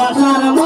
ভালোবাসার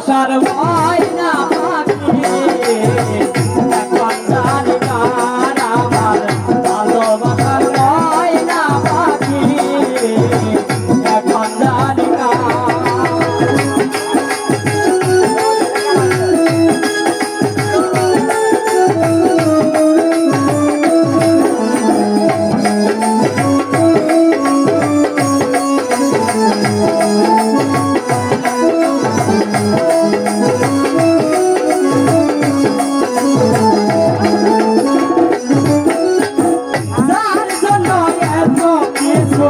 shot of এত কিছু